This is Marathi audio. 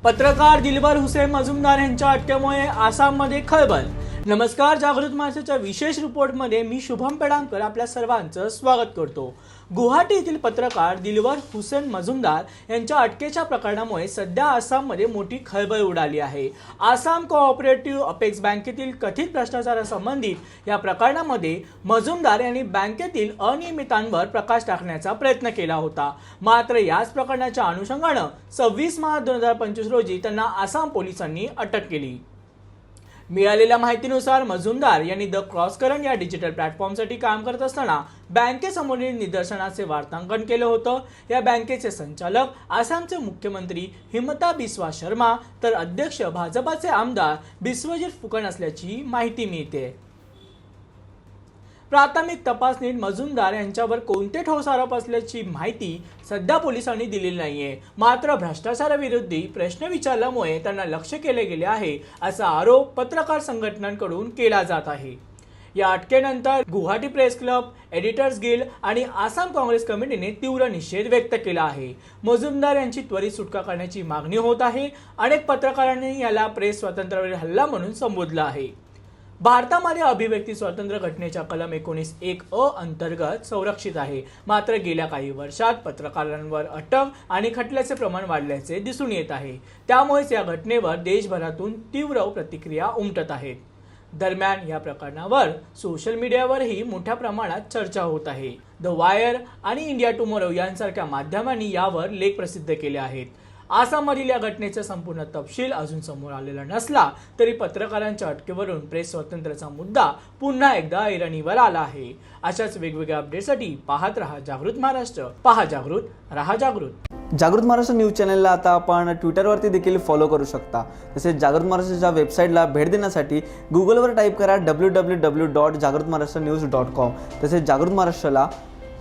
पत्रकार दिलबर हुसेन मजुमदार यांच्या अटकेमुळे आसाममध्ये खळबळ नमस्कार जागृत माणसाच्या विशेष रिपोर्टमध्ये मी शुभम पेडांकर आपल्या सर्वांचं स्वागत करतो. गुवाहाटी येथील पत्रकार दिलवर हुसेन मजुमदार यांच्या अटकेच्या प्रकरणामुळे सध्या आसाममध्ये मोठी खळबळ उडाली आहे. आसाम कोऑपरेटिव्ह अपेक्स बँकेतील कथित भ्रष्टाचारासंबंधित या प्रकरणामध्ये मजुमदार यांनी बँकेतील अनियमितांवर प्रकाश टाकण्याचा प्रयत्न केला होता. मात्र याच प्रकरणाच्या अनुषंगानं सव्वीस मार्च दोन हजार पंचवीस रोजी त्यांना आसाम पोलिसांनी अटक केली. मिळालेल्या माहितीनुसार मजुमदार यांनी द क्रॉस करंट या डिजिटल प्लॅटफॉर्मसाठी काम करत असताना बँकेसमोरील निदर्शनाचे वार्तांकन केलं होतं. या बँकेचे संचालक आसामचे मुख्यमंत्री हिमता बिस्वा शर्मा तर अध्यक्ष भाजपाचे आमदार बिस्वजित फुकन असल्याची माहिती मिळते. प्राथमिक तपासणीत मजुमदार यांच्यावर कोणते ठोस आरोप असल्याची माहिती सध्या पोलिसांनी दिलेली नाहीये. मात्र भ्रष्टाचाराविरोधी प्रश्न विचारल्यामुळे त्यांना लक्ष केले गेले आहे असा आरोप पत्रकार संघटनांकडून केला जात आहे. या अटकेनंतर Guwahati press club editors guild आणि आसाम काँग्रेस कमिटीने तीव्र निषेध व्यक्त केला आहे. मजुमदार यांची त्वरित सुटका करण्याची मागणी होत आहे. अनेक पत्रकारांनी याला प्रेस स्वातंत्र्यावरील हल्ला म्हणून संबोधलं आहे. भारतामध्ये अभिव्यक्ती स्वातंत्र्य घटनेच्या कलम एकोणीस एक अ अंतर्गत संरक्षित आहे. मात्र गेल्या काही वर्षात पत्रकारांवर अटक आणि खटल्याचे प्रमाण वाढल्याचे दिसून येत आहे. त्यामुळेच या घटनेवर देशभरातून तीव्र प्रतिक्रिया उमटत आहेत दरम्यान या प्रकरणावर सोशल मीडियावरही मोठ्या प्रमाणात चर्चा होत आहे. द वायर आणि इंडिया टुमोरो यांसारख्या माध्यमांनी यावर लेख प्रसिद्ध केले आहेत. आसाममधील या घटनेचा संपूर्ण तपशील अजून समोर आलेला नसला तरी पत्रकारांच्या अटकेवरून प्रेस स्वातंत्र्याचा मुद्दा पुन्हा एकदा ऐरणीवर आला आहे. अशाच वेगवेगळ्या अपडेटसाठी पाहत रहा जागृत महाराष्ट्र. पहा जागृत रहा जागृत. जागृत महाराष्ट्र न्यूज चॅनलला आता आपण ट्विटरवरती देखील फॉलो करू शकता. तसेच जागृत महाराष्ट्राच्या वेबसाईटला भेट देण्यासाठी गुगलवर टाईप करा डब्ल्यू डब्ल्यू डब्ल्यू डॉट जागृत महाराष्ट्र न्यूज डॉट कॉम तसेच जागृत महाराष्ट्राला